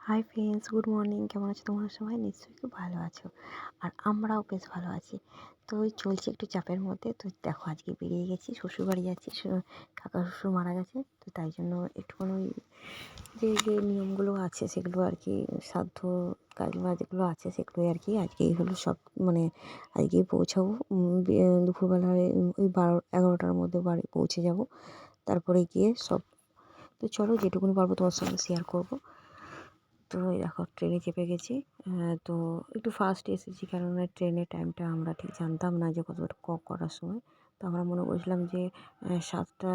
Hi friends good morning কেমন আছো? তোমরা সবাই? নিশ্চয়ই খুব ভালো আছো। আর আমরাও বেশ ভালো আছি। তো ওই চলছে একটু চাপের মধ্যে। তো দেখো, আজকে বেরিয়ে গেছি, শ্বশুরবাড়ি যাচ্ছি। কাকা শ্বশুর মারা গেছে। তো তাই জন্য একটুখানি ওই যে যে নিয়মগুলো আছে, সেগুলো আর কি, সাধ্য কাজ যেগুলো আছে, সেগুলোই আর কি আজকেই হলো সব মানে আজকেই পৌঁছাবো। দুপুরবেলায় ওই বারো, এগারোটার মধ্যে বাড়ি পৌঁছে যাব। তারপরে গিয়ে সব, তো চলো যেটুকুনি পারব তোমার সঙ্গে শেয়ার করব। তো এই দেখো ট্রেনে চেপে গেছি। তো একটু ফাস্ট এসেছি কেননা ট্রেনের টাইমটা আমরা ঠিক জানতাম না যে কতটা ক করার সময়। তো আমরা মনে করছিলাম যে সাতটা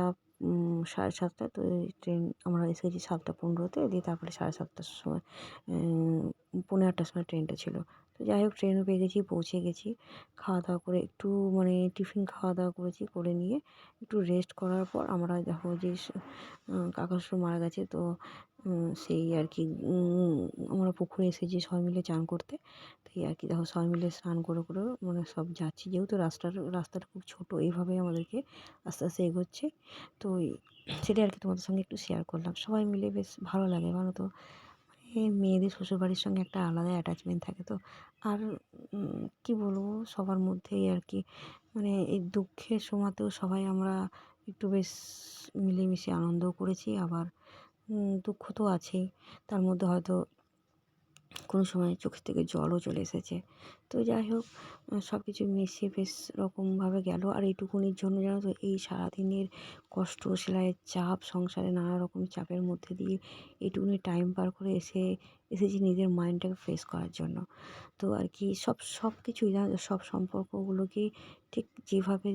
সাড়ে সাতটা তো ট্রেন আমরা এসেছি সাতটা পনেরোতে দিয়ে তারপরে সাড়ে সাতটার সময় উম, পৌনে আটটার সময় ট্রেনটা ছিল। তো যাই হোক ট্রেনও পেয়ে গেছি পৌঁছে গেছি। খাওয়া দাওয়া করে একটু মানে টিফিন খাওয়া দাওয়া করেছি করে নিয়ে একটু রেস্ট করার পর আমরা দেখো যে আহ, মারা গেছে তো সেই আর কি আমরা পুকুরে এসেছি সবাই মিলে চান করতে তো এই আর কি দেখো সবাই মিলে স্নান করে করে মানে সব যাচ্ছি। যেহেতু রাস্তার, রাস্তাটা খুব ছোটো, এইভাবেই আমাদেরকে আস্তে আস্তে এগোচ্ছে। তো এই- সেটাই আর কি তোমাদের সঙ্গে একটু শেয়ার করলাম। সবাই মিলে বেশ ভালো লাগে, জানো তো? মানে মেয়েদের শ্বশুরবাড়ির সঙ্গে একটা আলাদা অ্যাটাচমেন্ট থাকে তো। আর কি বলব? সবার মধ্যেই আর কি মানে এই দুঃখের সময়তেও সবাই আমরা একটু বেশ মিলেমিশে আনন্দও করেছি। আবার দুঃখ তো আছেই। তার মধ্যে হয়তো কোনো সময় চোখের থেকে জলও চলে এসেছে। তো যাই হোক সব কিছু মিশিয়ে বেশ রকমভাবে গেল। আর এইটুকুনির জন্য জানো তো, এই সারাদিনের কষ্ট, সেলাইয়ের চাপ, সংসারে নানা রকম চাপের মধ্যে দিয়ে এইটুকুনি টাইম পার করে এসে, এসেছি নিজের মাইন্ডটাকে ফ্রেশ করার জন্য। তো আর কি, সব সব কিছুই সব সম্পর্কগুলোকে ঠিক যেভাবে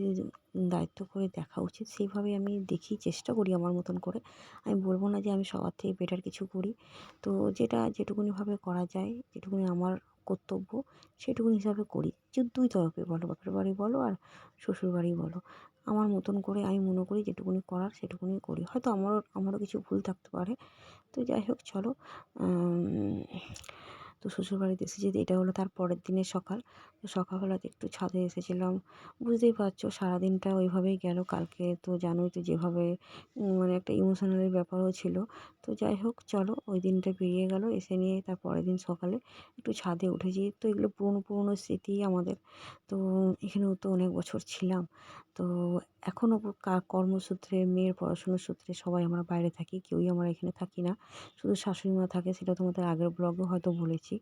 দায়িত্ব করে দেখা উচিত সেইভাবে আমি দেখি, চেষ্টা করি আমার মতন করে। আমি বলব না যে আমি সবার থেকে বেটার কিছু করি। তো যেটা, যেটুকুনিভাবে করা যায়, যেটুকুনি আমার কর্তব্য সেটুকু হিসাবে করি। যে দুই তরফে বলো, বাপের বাড়ি বলো আর শ্বশুর বাড়ি বলো। আমার মতন করে আমি মনে করি যেটুকুনি করার সেটুকুনি করি। হয়তো আমারও আমারও কিছু ভুল থাকতে পারে। তো যাই হোক, চলো তো শ্বশুরবাড়িতে এসেছি এটা হলো তার পরের দিনের সকাল। তো সকালবেলাতে একটু ছাদে এসেছিলাম। বুঝতেই পারছ সারাদিনটা ওইভাবেই গেল। কালকে তো জানোই তো যেভাবে মানে একটা ইমোশনাল ব্যাপারও ছিল। তো যাই হোক, চলো ওই দিনটা পেরিয়ে গেল। এসে নিয়ে তার পরের দিন সকালে একটু ছাদে উঠেছি। তো এগুলো পুরনো পুরনো স্মৃতি আমাদের। তো এখানেও তো অনেক বছর ছিলাম। তো এখনও কর্মসূত্রে, মেয়ের পড়াশোনার সূত্রে সবাই আমরা বাইরে থাকি, কেউই আমরা এখানে থাকি না। শুধু শাশুড়ি মা থাকে সেটা তোমাদের আগের ব্লগেও হয়তো বলেছি।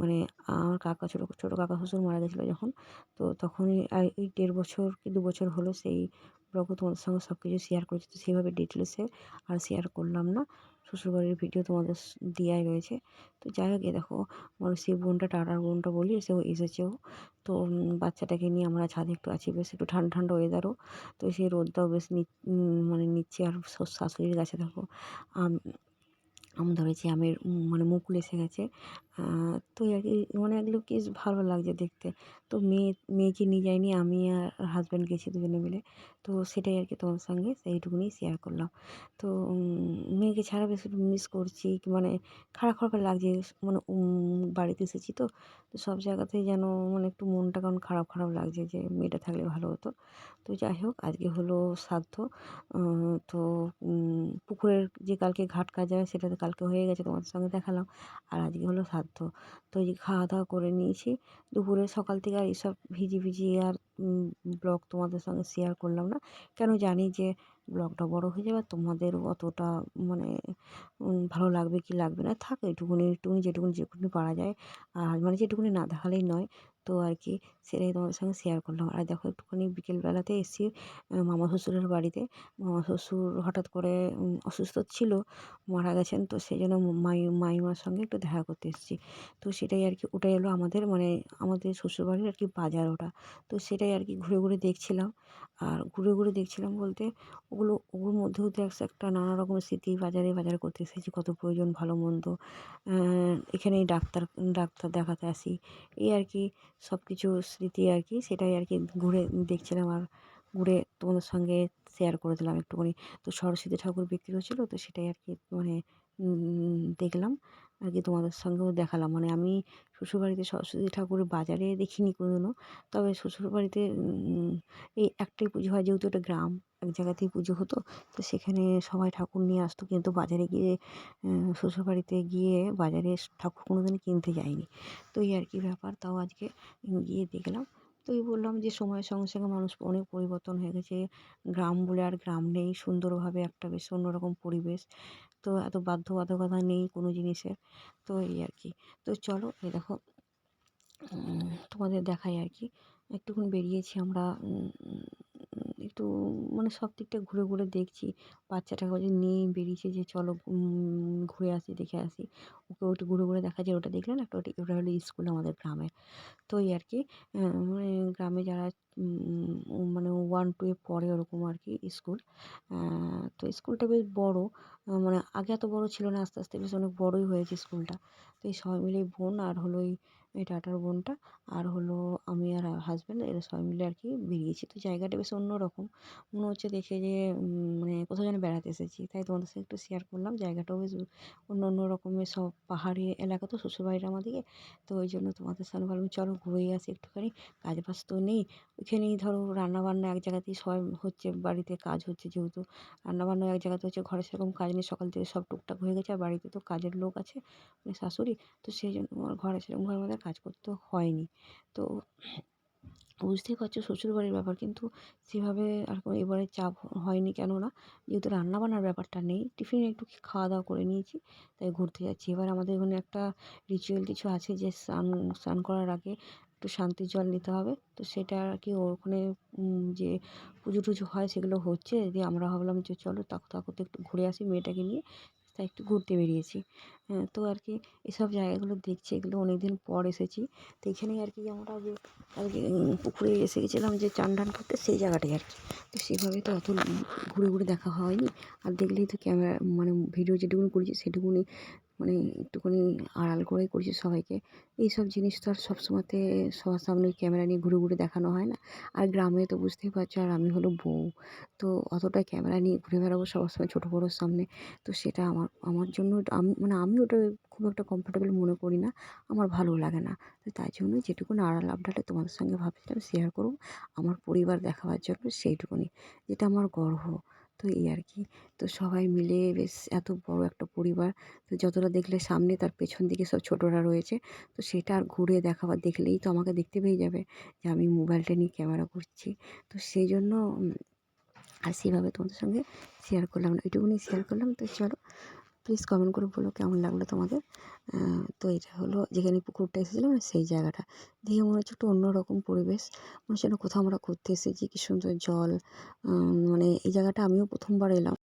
মানে আমার কাকা ছোটো ছোটো কাকা শ্বশুর মারা গেছিল যখন। তো তখনই এই দেড় বছর কি দু বছর হলো সেই ব্লগও তোমাদের সঙ্গে সব কিছু শেয়ার করেছি। তো সেইভাবে ডিটেলসে আর শেয়ার করলাম না। শ্বশুরবাড়ির ভিডিও তোমাদের দেওয়াই রয়েছে। তো যাই হোক দেখো, আমার সেই বোনটা, টাটার বোনটা বলি এসেও এসেছেও তো বাচ্চাটাকে নিয়ে আমরা ছাদে একটু আছি, বেশ একটু ঠান্ডা ঠান্ডা ওয়েদারও তো সেই রোদটাও বেশ মানে নিচ্ছে আর শাশুড়ির গাছে দেখো। আম ধরেছি আমের মানে মুকুল এসে গেছে। তো আর কি মানে এগুলো বেশ ভালো লাগছে দেখতে। তো মেয়ে মেয়েকে নিয়ে যায়নি আমি আর হাজব্যান্ড গেছি দুজনে মিলে। তো সেটাই আর কি তোমার সঙ্গে সেইটুকুনি শেয়ার করলাম। তো মেয়েকে ছাড়া বেশ মিস করছি কি মানে খারাপ খারাপ লাগছে মানে বাড়িতে এসেছি তো। তো সব জায়গাতেই যেন মানে একটু মনটা কেমন খারাপ খারাপ লাগছে যে মেয়েটা থাকলে ভালো হতো। তো যাই হোক আজকে হলো আহ, তো পুকুরের যে কালকে ঘাট কাজ হয় সেটা তো কালকে হয়ে গেছে, তোমাদের সঙ্গে দেখালাম। আর আজকে হলো শ্রাদ্ধ তো এই খাওয়া দাওয়া করে নিয়েছি। দুপুরে সকাল থেকে আর এইসব ভিজি ভিজি আর ব্লগ তোমাদের সঙ্গে শেয়ার করলাম না। কেন জানি যে ব্লগটা বড় হয়ে যাবে, তোমাদের অতটা মানে ভালো লাগবে কি লাগবে না, থাক এইটুকুনি একটুকুনি যেটুকুনি যেটুকুনি পারা যায়। আর মানে যেটুকুনি না দেখালেই নয় তো আর কি সেটাই তোমাদের সঙ্গে শেয়ার করলাম। আর দেখো একটুখানি বিকেলবেলাতে এসেছি মামা শ্বশুরের বাড়িতে। মামা শ্বশুর হঠাৎ করে অসুস্থ ছিল, মারা গেছেন। তো সেই জন্য মাই, মাইমার সঙ্গে একটু দেখা করতে এসেছি। তো সেটাই আর কি ওটাই হলো আমাদের মানে আমাদের শ্বশুরবাড়ির আর কি বাজার ওটা। তো সেটাই আর কি ঘুরে ঘুরে দেখছিলাম। আর ঘুরে ঘুরে দেখছিলাম বলতে, ওগুলো, ওগুলোর মধ্যেও তো এক- একটা নানা রকমের স্মৃতি বাজারে বাজার করতে এসেছি, কত প্রয়োজন, ভালো মন্দ। এখানেই ডাক্তার ডাক্তার দেখাতে আসি। এই আর কি সব কিছু স্মৃতি আর কি সেটাই আর কি ঘুরে দেখছিলাম আর ঘুরে তোমাদের সঙ্গে শেয়ার করে দিলাম একটুখানি। তো সরস্বতী ঠাকুর বিক্রি হচ্ছিল, তো সেটাই আর কি মানে দেখলাম। কি তোমাদের সঙ্গেও দেখালাম। মানে আমি শ্বশুরবাড়িতে সরস্বতী ঠাকুর বাজারে দেখিনি কোনোদিনও। তবে শ্বশুরবাড়িতে এই একটাই পুজো হয়, যেহেতু এটা গ্রাম, এক জায়গাতেই পুজো হতো। তো সেখানে সবাই ঠাকুর নিয়ে আসতো। কিন্তু বাজারে গিয়ে শ্বশুরবাড়িতে গিয়ে বাজারে ঠাকুর কোনো দিন কিনতে যাইনি তো এই আর কি ব্যাপার। তাও আজকে গিয়ে দেখলাম। তো এই বললাম যে, সময়ের সঙ্গে সঙ্গে মানুষ অনেক পরিবর্তন হয়ে গেছে। গ্রাম বলে আর গ্রাম নেই। সুন্দরভাবে একটা বেশ অন্যরকম পরিবেশ। তো এত বাধ্যবাধকতা নেই কোনো জিনিসের। তো এই আর কি। তো চলো এই দেখো তোমাদের দেখাই আর কি। একটুক্ষণ বেরিয়েছি আমরা একটু মানে সব দিকটা ঘুরে ঘুরে দেখছি। বাচ্চাটাকে যে নিয়ে বেরিয়েছে যে, চলো ঘুরে আসি, দেখে আসি। ওকে ওটা ঘুরে ঘুরে দেখা যায় ওটা দেখলেন একটা ওটা ওটা হলো স্কুল আমাদের গ্রামের। তো এই আর কি মানে গ্রামে যারা মানে ওয়ান টুয়ে পড়ে ওরকম আর কি স্কুল তো স্কুলটা বেশ বড়। মানে আগে এত বড় ছিল না, আস্তে আস্তে বেশ অনেক বড়ই হয়েছে স্কুলটা। তো এই সবাই মিলে বোন আর হলো এই এই টাটার বোনটা। আর হলো আমি আর হাজব্যান্ড এরা সবাই মিলে আর কি বেরিয়েছি। তো জায়গাটা বেশ অন্য রকম মনে হচ্ছে দেখে যে মানে কোথাও যেন বেড়াতে এসেছি। তাই তোমাদের সাথে একটু শেয়ার করলাম। জায়গাটাও বেশ অন্য অন্য রকমের সব পাহাড়ি এলাকা তো শ্বশুরবাড়িটা আমাদিকে। তো ওই জন্য তোমাদের সামনে ভাবলাম চলো ঘুরেই আসি একটুখানি। কাজ বাজ তো নেই। ওইখানেই ধরো রান্নাবান্না এক জায়গাতেই সবাই হচ্ছে, বাড়িতে কাজ হচ্ছে যেহেতু। রান্নাবান্না এক জায়গাতে হচ্ছে। ঘরে সেরকম কাজ নেই। সকাল থেকে সব টুকটাক হয়ে গেছে। আর বাড়িতে তো কাজের লোক আছে মানে শাশুড়ি। তো সেই জন্য ঘরে সেরকমভাবে আমাদের কাজ করতে হয়নি। তো বুঝতেই পারছ শ্বশুরবাড়ির ব্যাপার কিন্তু সেভাবে আর এবারে চাপ হয়নি কেননা যেহেতু রান্নাবান্নার ব্যাপারটা নেই, টিফিনে একটু খাওয়া দাওয়া করে নিয়েছি, তাই ঘুরতে যাচ্ছি। এবার আমাদের ওখানে একটা রিচুয়াল কিছু আছে যে স্নান স্নান করার আগে একটু শান্তির জল নিতে হবে। তো সেটা আর কি ওখানে যে পুজো টুজো হয় সেগুলো হচ্ছে, দিয়ে আমরা ভাবলাম যে চলো তাকো তাকোতে একটু ঘুরে আসি মেয়েটাকে নিয়ে। তাই একটু ঘুরতে বেরিয়েছি। তো আর কি এসব জায়গাগুলো দেখছি, এগুলো অনেক দিন পর এসেছি। তো এখানেই আর কি আমরা যে কি পুকুরে এসে গেছিলাম যে চান টান করতে, সেই জায়গাটাই আর কি তো সেভাবে তো অত ঘুরে ঘুরে দেখা হয়নি। আর দেখলেই তো ক্যামেরা মানে ভিডিও যেটুকুনি করেছি, সেটুকুনি মানে একটুখানি আড়াল করেই করেছি সবাইকে। এইসব জিনিস তো আর সবসময়তে সবার সামনে ক্যামেরা নিয়ে ঘুরে ঘুরে দেখানো হয় না। আর গ্রামে তো বুঝতেই পারছ, আর আমি হলো বউ। তো অতটা ক্যামেরা নিয়ে ঘুরে বেড়াবো সবার সময় ছোটো বড়োর সামনে। তো সেটা আমার আমার জন্য আমি মানে আমি ওটা খুব একটা কমফোর্টেবল মনে করি না। আমার ভালো লাগে না। তো তাই জন্য যেটুকুনি আড়াল আবডালে তোমাদের সঙ্গে ভাবছিলাম শেয়ার করব। আমার পরিবার দেখাবার জন্য সেইটুকুনি। যেটা আমার গর্ব। তো এই আর কি তো সবাই মিলে বেশ এত বড় একটা পরিবার। তো যতটা দেখলে সামনে তার পেছন দিকে সব ছোটরা রয়েছে। তো সেটা আর ঘুরে দেখা বা দেখলেই তো আমাকে দেখতে পেয়ে যাবে যে আমি মোবাইলটা নিয়ে ক্যামেরা করছি। তো সেই জন্য আর সেভাবে তোমাদের সঙ্গে শেয়ার করলাম না। এইটুকুনি শেয়ার করলাম। তো চলো প্লিজ কমেন্ট করে বলো কেমন লাগল তোমাদের। তো এটা হলো যেখানে পুকুরটা এসেছিলাম সেই জায়গাটা। দেখে মনে হচ্ছে একটু অন্যরকম পরিবেশ। মনে হচ্ছে কোথাও আমরা ঘুরতে এসেছি, কী সুন্দর জল। মানে এই জায়গাটা আমিও প্রথমবার এলাম।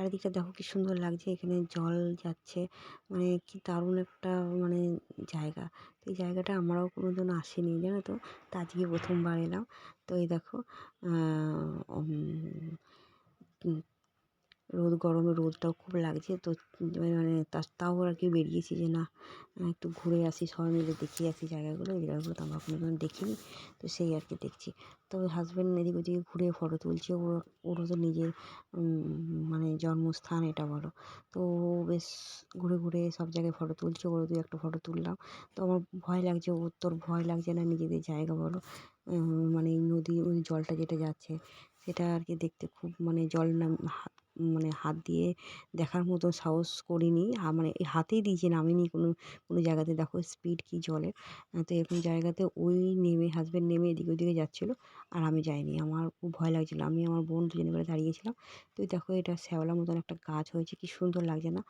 চারিদিকটা দেখো কি সুন্দর লাগছে, এখানে জল যাচ্ছে মানে কি দারুণ একটা মানে জায়গা। তো এই জায়গাটা আমরাও কোনোদিন আসিনি, জানো তো? তা আজকে প্রথমবার এলাম। তো এই দেখো রোদ, গরমে রোদটাও খুব লাগছে। তো মানে তাও আর কি বেরিয়েছি যে না একটু ঘুরে আসি, সবাই মিলে দেখিয়ে আসি জায়গাগুলো। এই জায়গাগুলো তো আমরা কোনোদিন দেখিনি, তো সেই আর কি দেখছি। তো হাজব্যান্ড এদিক ওদিকে ঘুরে ফটো তুলছে। ও ওরও তো নিজের মানে জন্মস্থান এটা বলো। তো ও বেশ ঘুরে ঘুরে সব জায়গায় ফটো তুলছে। ওরও দু একটা ফটো তুললাম। তো আমার ভয় লাগছে, ওর তোর ভয় লাগছে না নিজেদের জায়গা বলো? মানে নদী জলটা যেটা যাচ্ছে, সেটা আর কি দেখতে খুব মানে জল নাম মানে হাত দিয়ে দেখার মতো সাহস করিনি। মানে হাতেই দিয়েছি, নামিনি কোনো কোনো জায়গাতে। দেখো স্পিড কী জলের তো এরকম জায়গাতে ওই নেমে হাজব্যান্ড নেমে এদিকে ওদিকে যাচ্ছিল আর আমি যাইনি। আমার খুব ভয় লাগছিল। আমি আমার বোন দুজনে মিলে দাঁড়িয়েছিলাম। তো দেখো এটা শ্যাওলা মতন একটা গাছ হয়েছে, কি সুন্দর লাগছে না?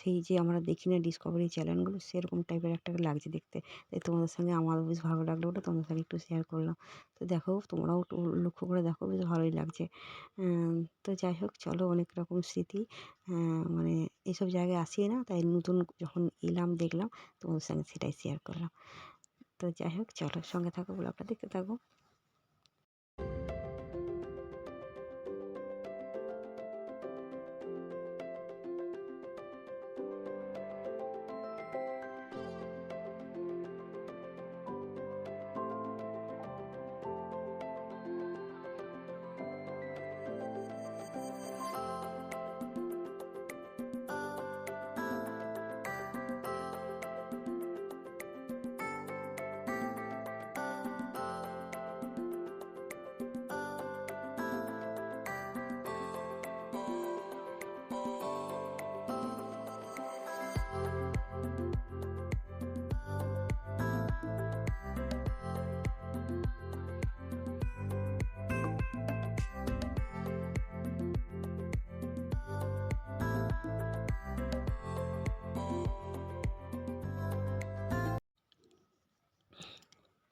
সেই যে আমরা দেখি না ডিসকভারি চ্যানেলগুলো সেরকম টাইপের একটা লাগছে দেখতে। তাই তোমাদের সঙ্গে আমারও বেশ ভালো লাগল ওটা, তোমাদের সঙ্গে একটু শেয়ার করলাম। তো দেখো তোমরাও একটু লক্ষ্য করে দেখো, বেশ ভালোই লাগছে। তো যাই হোক, চলো অনেক রকম স্মৃতি। মানে এইসব জায়গায় আসি না, তাই নতুন যখন এলাম, দেখলাম, তোমাদের সঙ্গে সেটাই শেয়ার করলাম। তো যাই হোক, চলো সঙ্গে থাকো ব্লগটা দেখতে থাকো।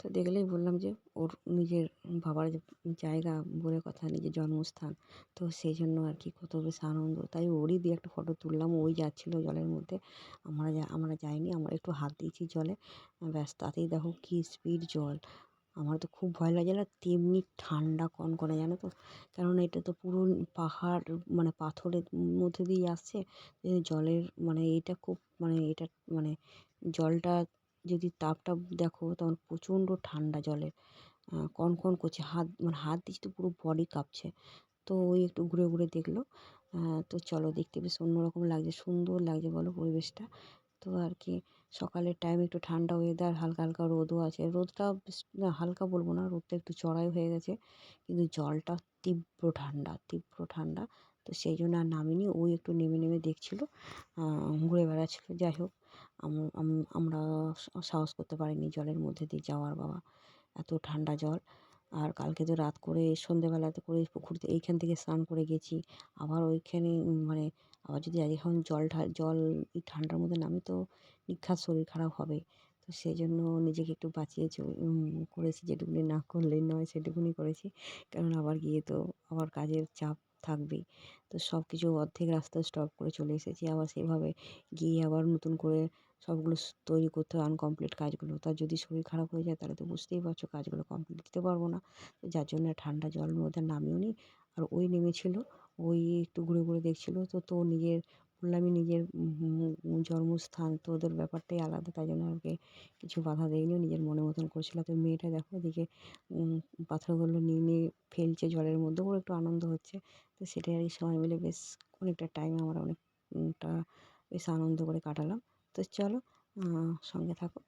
তো দেখলেই বললাম যে, ওর নিজের বাবার জায়গা, বলে কথা, নিজের জন্মস্থান, তো সেই জন্য আর কি কত বেশ আনন্দ। তাই ওরই দিয়ে একটা ফটো তুললাম। ওই যাচ্ছিল জলের মধ্যে। আমরা যা, আমরা যাইনি। আমরা একটু হাত দিয়েছি জলে। ব্যাস, তাতেই দেখো কী স্পিড জল। আমার তো খুব ভয় লাগে না তেমনি ঠান্ডা কনকনে, জানো তো? কেননা এটা তো পুরো পাহাড় মানে পাথরের মধ্যে দিয়ে আসছে। জলের মানে এটা খুব মানে এটা মানে জলটা যদি তাপটা দেখো তখন প্রচণ্ড ঠান্ডা জলের কনকন করছে, হাত মানে হাত দিচ্ছি তো পুরো বডি কাঁপছে। তো ওই একটু ঘুরে ঘুরে দেখল তো চলো দেখতে বেশ অন্যরকম লাগছে, সুন্দর লাগছে বলো পরিবেশটা। তো আর কি, সকালের টাইম একটু ঠান্ডা ওয়েদার হালকা হালকা রোদও আছে। রোদটা হালকা বলব না, রোদটা একটু চড়াই হয়ে গেছে, কিন্তু জলটা তীব্র ঠান্ডা তীব্র ঠান্ডা। তো সেই জন্য আর নামিনি ওই একটু নেমে নেমে দেখছিলো ঘুরে বেড়াচ্ছিলো। যাই হোক আমরা সাহস করতে পারিনি জলের মধ্যে দিয়ে যাওয়ার, বাবা। এত ঠান্ডা জল। আর কালকে তো রাত করে সন্ধেবেলাতে করে পুকুরতে এইখান থেকে স্নান করে গেছি। আবার ওইখানে মানে আবার যদি এখন জল জল এই ঠান্ডার মধ্যে নামি তো নিখাত শরীর খারাপ হবে। তো সেই জন্য নিজেকে একটু বাঁচিয়ে করেছি যেটুকুনি না করলেই নয়, সেটুকুনি করেছি। কারণ আবার গিয়ে তো আবার কাজের চাপ থাকবেই তো সব কিছু অর্ধেক রাস্তায় স্টপ করে চলে এসেছি। আবার সেভাবে গিয়ে আবার নতুন করে সবগুলো তৈরি করতে হয় আনকমপ্লিট কাজগুলো। তার যদি শরীর খারাপ হয়ে যায়, তাহলে তো বুঝতেই পারছ কাজগুলো কমপ্লিট দিতে পারব না। যার জন্য ঠান্ডা জলের মধ্যে নামিও নি। আর ওই নেমেছিল, ওই একটু ঘুরে ঘুরে দেখছিলো। তো তো নিজের, বললামই নিজের জন্মস্থান, তো ওদের ব্যাপারটাই আলাদা। তাই জন্য আমাকে কিছু বাধা দেয়নি। নিজের মনের মতন করছিল। তো মেয়েটা দেখো ওদিকে পাথরগুলো নিয়ে নিয়ে ফেলছে জলের মধ্যে। ওর একটু আনন্দ হচ্ছে। তো সেটাই আর কি সবাই মিলে বেশ, অনেকটা টাইম আমরা অনেকটা বেশ আনন্দ করে কাটালাম। তো চলো সঙ্গে থাকো।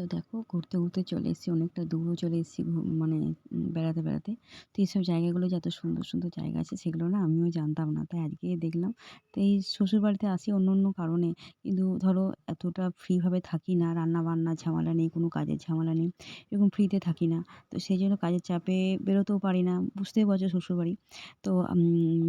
তো দেখো ঘুরতে, ঘুরতে চলে এসেছি অনেকটা দূরও চলে এসেছি মানে বেড়াতে, বেড়াতে। তো এইসব জায়গাগুলো যত সুন্দর, সুন্দর জায়গা আছে সেগুলো না আমিও জানতাম না। তাই আজকে দেখলাম। তো এই শ্বশুরবাড়িতে আসি অন্য, অন্য কারণে। কিন্তু ধরো এতটা ফ্রিভাবে থাকি না। রান্না-বান্নার ঝামেলা নেই, কোনো কাজের ঝামেলা নেই। এরকম ফ্রিতে থাকি না। তো সেই জন্য কাজের চাপে বেরোতেও পারি না। বুঝতেই পারছ শ্বশুরবাড়ি। তো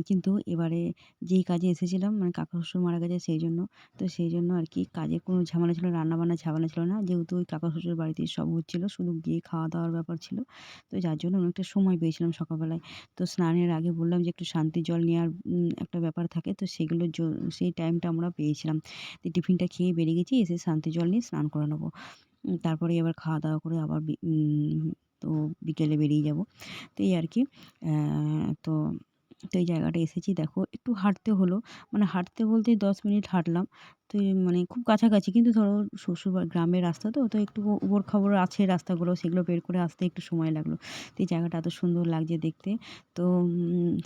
কিন্তু এবারে যেই কাজে এসেছিলাম মানে কাকা শ্বশুর মারা গেছে সেই জন্য তো সেই জন্য আর কি কাজে কোনো ঝামেলা ছিল না, রান্না-বান্নার ঝামেলা ছিল না। যেহেতু ওই কাকা শ্বশুর বাড়িতেই সব হচ্ছিল শুধু গিয়ে খাওয়া-দাওয়ার ব্যাপার ছিল। তো যার জন্য অনেকটা সময় পেয়েছিলাম সকালবেলায়। তো স্নানের আগে বললাম যে একটু শান্তির জল নেওয়ার একটা ব্যাপার থাকে। তো সেগুলোর সেই টাইমটা আমরা পেয়েছিলাম। টিফিনটা খেয়ে বেরিয়ে গেছি। এসে শান্তি জল নিয়ে স্নান করে নেব। তারপরে এবার খাওয়া-দাওয়া করে আবার তো বিকেলে বেরিয়ে যাব। তো এই আর কি। তো তো এই জায়গাটা এসেছি দেখো, একটু হাঁটতে হলো। মানে হাঁটতে বলতে ১০ মিনিট হাঁটলাম। তো এই মানে খুব কাছাকাছি কিন্তু ধরো শ্বশুরবাড়ি গ্রামের রাস্তা তো, তো একটু উবড়-খাবড় আছে রাস্তাগুলো সেগুলো বের করে আসতে একটু সময় লাগল। তো এই জায়গাটা এত সুন্দর লাগছে দেখতে। তো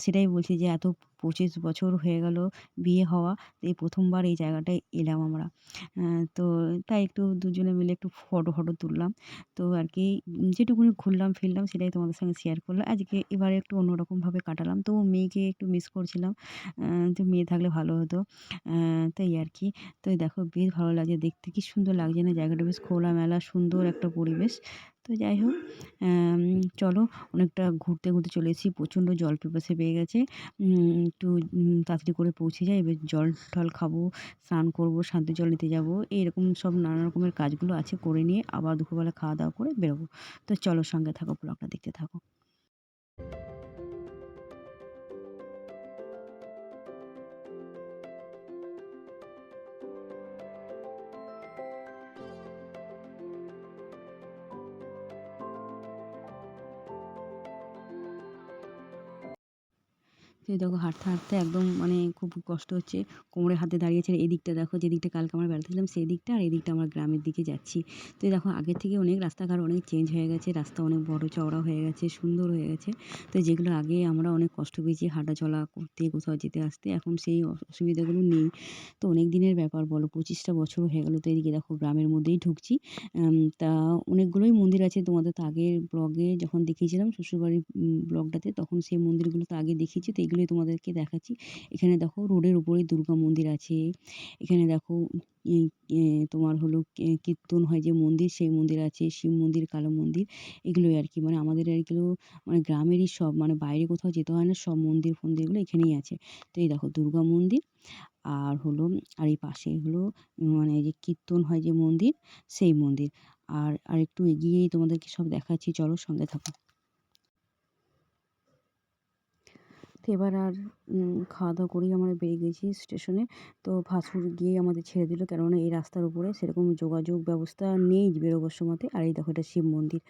সেটাই বলছি যে এত ২৫ বছর হয়ে গেল বিয়ে হওয়া। এই ১ম বার এই জায়গাটায় এলাম আমরা। তো তাই একটু দুজনে মিলে একটু ফটো-ফটো তুললাম। তো আর কি যেটুকুনি ঘুরলাম ফিরলাম সেটাই তোমাদের সঙ্গে শেয়ার করলাম। আজকে এবারে একটু অন্যরকমভাবে কাটালাম। তো মেয়েকে একটু মিস করছিলাম। তো মেয়ে থাকলে ভালো হতো। তাই আর কি। তো দেখো বেশ ভালো লাগছে দেখতে। কি সুন্দর লাগছে না জায়গাটা বেশ খোলামেলা সুন্দর একটা পরিবেশ। তো যাই হোক চলো অনেকটা ঘুরতে, ঘুরতে চলে এসেছি। প্রচণ্ড জল পিপাসা পেয়ে গেছে। একটু তাড়াতাড়ি করে পৌঁছে যাই। এবার জল-টল খাব, স্নান করব, শান্তির জল নিতে যাব। এরকম সব নানা রকমের কাজগুলো আছে করে নিয়ে আবার দুপুরবেলা খাওয়া-দাওয়া করে বেরোবো। তো চলো সঙ্গে থাকো ব্লগটা দেখতে থাকো। এই দেখো হাঁটতে, হাঁটতে একদম মানে খুব কষ্ট হচ্ছে। কোমরে হাতে দাঁড়িয়েছে। এদিকটা দেখো যেদিকটা কালকে আমরা বেড়াতে গেছিলাম সেই দিকটা আর এদিকটা আমরা গ্রামের দিকে যাচ্ছি। তো দেখো আগের থেকে অনেক রাস্তাঘাট অনেক চেঞ্জ হয়ে গেছে। রাস্তা অনেক বড় চওড়া হয়ে গেছে, সুন্দর হয়ে গেছে। তো যেগুলো আগে আমরা অনেক কষ্ট পেয়েছি হাঁটা চলা করতে, কোথাও যেতে আসতে এখন সেই অসুবিধাগুলো নেই। তো অনেক দিনের ব্যাপার বলো পঁচিশটা বছর হয়ে গেলো তো এদিকে দেখো গ্রামের মধ্যেই ঢুকছি। তা অনেকগুলোই মন্দির আছে। তোমাদের তো আগের ব্লগে যখন দেখিয়েছিলাম শ্বশুরবাড়ির ব্লগটাতে তখন সেই মন্দিরগুলো তো আগে দেখিয়েছি। তো এগুলোই তোমাদেরকে দেখাচ্ছি। এখানে দেখো রোডের উপরেই দুর্গা মন্দির আছে। এখানে দেখো তোমার হলো কীর্তন হয় যে মন্দির সেই মন্দির আছে। শিব মন্দির, কালো মন্দির এগুলোই আর কি। মানে আমাদের আর এগুলো মানে গ্রামেরই সব মানে বাইরে কোথাও যেতে হয় না। সব মন্দির-ফন্দিরগুলো এখানেই আছে। তো এই দেখো দুর্গা মন্দির আর হলো আর এই পাশে হলো মানে যে কীর্তন হয় যে মন্দির সেই মন্দির। আর আরেকটু এগিয়েই তোমাদেরকে সব দেখাচ্ছি চলো সঙ্গে থাকো। তো এবার আর খাওয়া-দাওয়া করেই আমরা বেরিয়ে গেছি স্টেশনে। তো ভাসুর গিয়ে আমাদের ছেড়ে দিল। কেননা এই রাস্তার উপরে সেরকম যোগাযোগ ব্যবস্থা নেই বেরোবার সময়তে। আর এই দেখো এটা শিব মন্দির।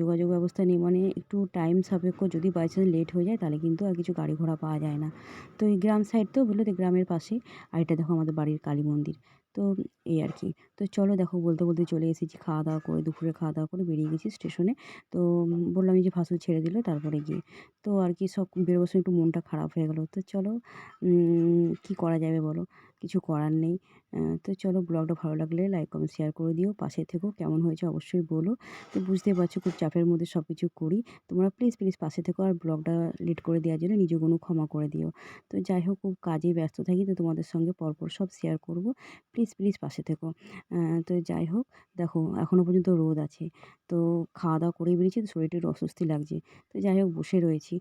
যোগাযোগ ব্যবস্থা নেই মানে একটু টাইম সাপেক্ষ যদি বাই চান্স লেট হয়ে যায় তাহলে কিন্তু আর কিছু গাড়ি ঘোড়া পাওয়া যায় না। তো এই গ্রাম সাইড তো বললে গ্রামের পাশেই। আর এটা দেখো আমাদের বাড়ির কালী মন্দির। তো এই আর কি। তো চলো দেখো বলতে, বলতে চলে এসেছি খাওয়া-দাওয়া করে দুপুরে খাওয়া-দাওয়া করে বেরিয়ে গেছি স্টেশনে। তো বললাম যে ভাসুর ছেড়ে দিল তারপরে গিয়ে। তো আর কি সব বেরোবার সময় একটু মনটা খারাপ হয়ে গেলো তো চলো কী করা যাবে বলো? কিছু করার নেই। তো চলো ব্লগটা ভালো লাগলে লাইক, কমেন্ট, শেয়ার করে দিও। পাশে থেকো। কেমন হয়েছে অবশ্যই বলো। তো বুঝতেই পারছ খুব চাপের মধ্যে সব কিছু করি। তোমরা প্লিজ, প্লিজ পাশে থেকো আর ব্লগটা লেট করে দেওয়ার জন্য নিজে কোনো ক্ষমা করে দিও। তো যাই হোক খুব কাজে ব্যস্ত থাকি তো তোমাদের সঙ্গে পরপর সব শেয়ার করব। প্লিজ, প্লিজ পাশে থেকো। তো যাই হোক দেখো এখনও পর্যন্ত রোদ আছে। তো খাওয়া-দাওয়া করেই বেরিয়েছি তো শরীরটা অস্বস্তি লাগছে। তো যাই হোক বসে রয়েছি।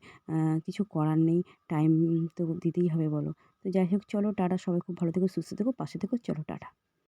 কিছু করার নেই। টাইম তো দিতেই হবে বলো। তো যাই হোক চলো টাটা সবাই খুব ভালো থেকো, সুস্থ থেকো, পাশে থেকো। চলো টাটা।